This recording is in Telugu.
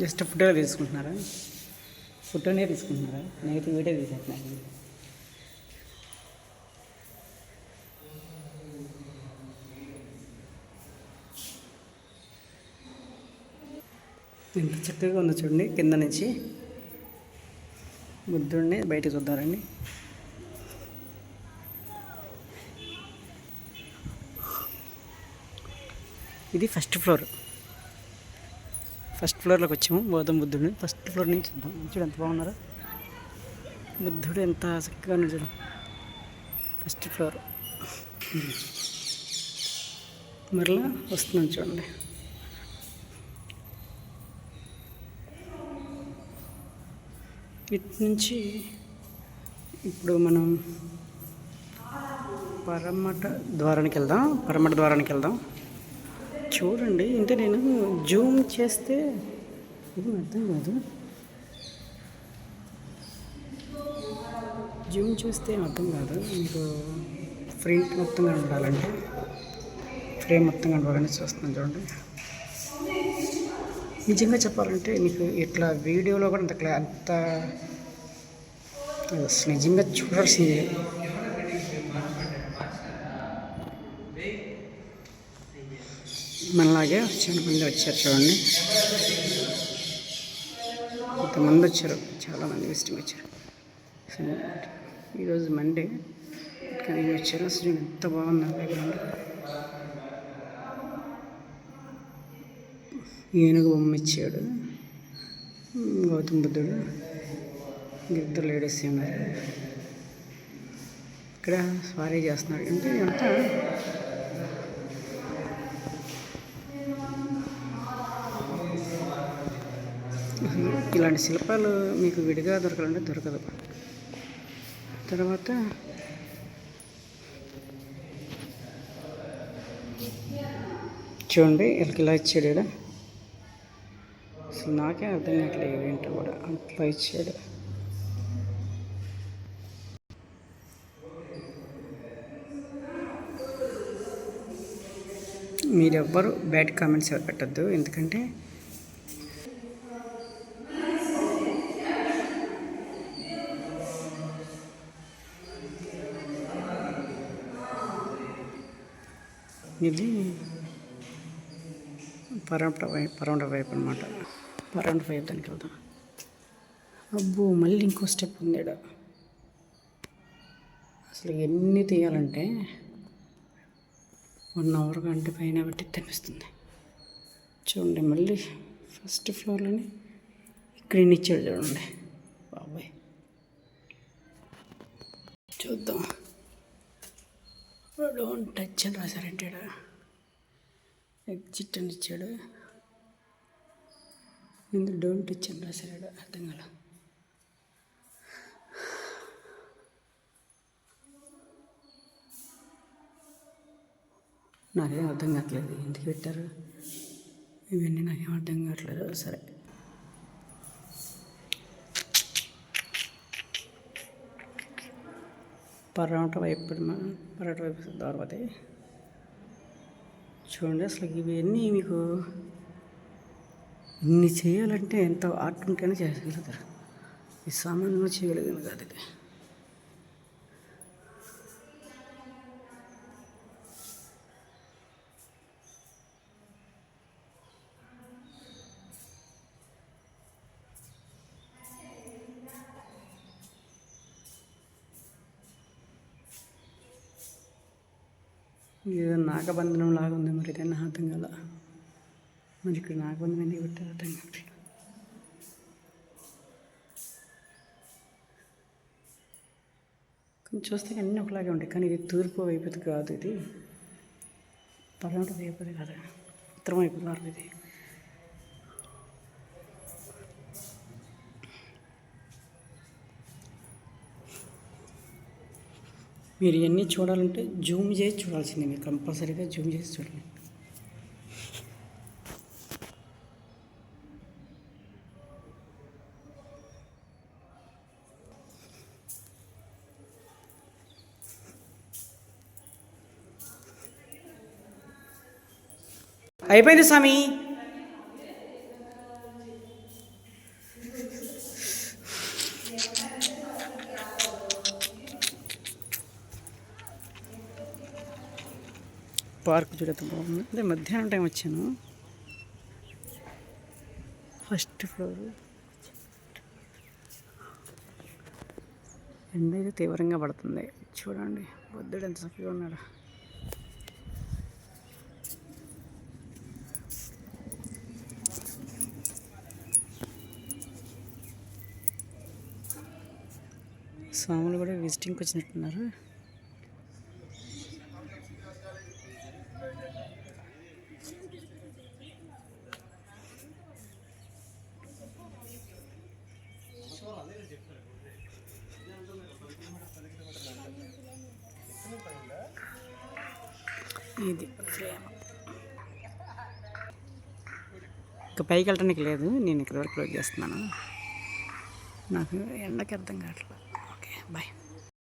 జస్ట్ ఫోటో తీసుకుంటున్నారా? ఫోటోనే తీసుకుంటున్నారా? నేనైతే వీడియో తీసేస్తున్నాను ఎంత చక్కగా ఉందో చూడండి కింద నుంచి బుద్ధుడిని బయటకు చూద్దారండి. ఇది ఫస్ట్ ఫ్లోర్. ఫస్ట్ ఫ్లోర్లోకి వచ్చాము గౌతమ బుద్ధుడిని. ఫస్ట్ ఫ్లోర్ నుంచి చూద్దాం. చూడు ఎంత బాగున్నారో. బుద్ధుడు ఎంత చక్కగా ఉన్నాడు చూడు. First floor. మరలా వస్తున్నాం చూడండి. ఇటు నుంచి ఇప్పుడు మనం పరమట ద్వారానికి వెళ్దాం. పరమట ద్వారానికి వెళ్దాం. చూడండి అంటే నేను జూమ్ చేస్తే ఇది అర్థం కాదు. జూమ్ చేస్తే అర్థం కాదు. మీకు ఫ్రంట్ మొత్తం కనపడాలంటే ఫ్రేమ్ మొత్తం కనబడాలని చూస్తున్నాను చూడండి. నిజంగా చెప్పాలంటే మీకు ఇట్లా వీడియోలో కూడా అంత అంత నిజంగా చూడాల్సిందే. మనలాగే చాలా మంది వచ్చారు చూడండి. ఇంతమంది వచ్చారు చాలామంది విజిటింగ్ వచ్చారు. ఈరోజు మండే కానీ వచ్చారు. అసలు ఎంత బాగుంది బ్యాక్గ్రౌండ్ ఏనుగు బొమ్మ ఇచ్చాడు. గౌతమ బుద్ధుడు. ఇద్దరు లేడీస్ ఉన్నారు ఇక్కడ స్వారీ చేస్తున్నాడు అంటే ఇదంతా ఇలాంటి శిల్పాలు మీకు విడిగా దొరకాలంటే దొరకదు. తర్వాత చూడండి వీళ్ళకి ఇలా ఇచ్చాడు ఇక్కడ అసలు నాకే అర్థం కావట్లేదు ఏంటో కూడా. అట్లా ఇచ్చాడు. మీరెవ్వరు బ్యాడ్ కామెంట్స్ ఎవరు పెట్టద్దు. ఎందుకంటే ఇది పరమట వైపు పరమట వైపు అనమాట పరమట వైపు దానికి వెళ్దాం. అబ్బో మళ్ళీ ఇంకో స్టెప్ ఉంది అసలు ఎన్ని తీయాలంటే వన్ అవర్ గంట పైన పెట్టి తెప్పిస్తుంది. చూడండి మళ్ళీ ఫస్ట్ ఫ్లోర్లోనే ఇక్కడ ఇచ్చాడు చూడండి. బాబాయ్. చూద్దాం. డోంట్ టచ్ అని రాశారంటే ఎగ్జిట్ అని ఇచ్చాడు. ఇందులో డోంట్ టచ్ అని రాశాడు అర్థం కాల. నాకేం అర్థం కావట్లేదు ఎందుకు పెట్టారు? ఇవన్నీ నాకేం అర్థం కావట్లేదు సరే. పర్వట వైపు పర్వట వైపు దారిపోతే చూడండి అసలు ఇవన్నీ మీకు ఇన్ని చేయాలంటే ఎంత ఆర్ట్ ఉంటేనే చేయగలుగుతారు ఈ సామాన్యంగా చేయగలిగింది కాదు ఇది. ఏదో నాగబంధనం లాగా ఉంది మరి ఇదన్నా అర్థం కాల. మరి ఇక్కడ నాగబంధనం ఎందుకు పెట్టారు అర్థం కాదు కొంచెం చూస్తే అన్నీ ఒకలాగే ఉంటాయి. కానీ ఇది తూర్పు వైపుది కాదు ఇది. పడమట వైపుది కాదు. ఉత్తరం వైపు కాదు ఇది. మీరు ఇవన్నీ చూడాలంటే జూమ్ చేసి చూడాల్సిందే మీరు కంపల్సరీగా జూమ్ చేసి చూడండి. అయిపోయింది స్వామి. పార్క్ చూడత బాగుంది. అదే మధ్యాహ్నం టైం వచ్చాను. First floor. ఎండ అయితే తీవ్రంగా పడుతుంది. చూడండి బుద్ధుడు ఎంత చక్కగా ఉన్నాడు. స్వాములు కూడా విజిటింగ్కి వచ్చినట్టున్నారు. ఇది ఫ్రేమ్. ఇంకా పైకి వెళ్ళడానికి లేదు నేను ఇక్కడ వరకు క్లోజ్ చేస్తున్నాను. నాకు ఎండకి అర్థం కావట్లేదు. Okay bye.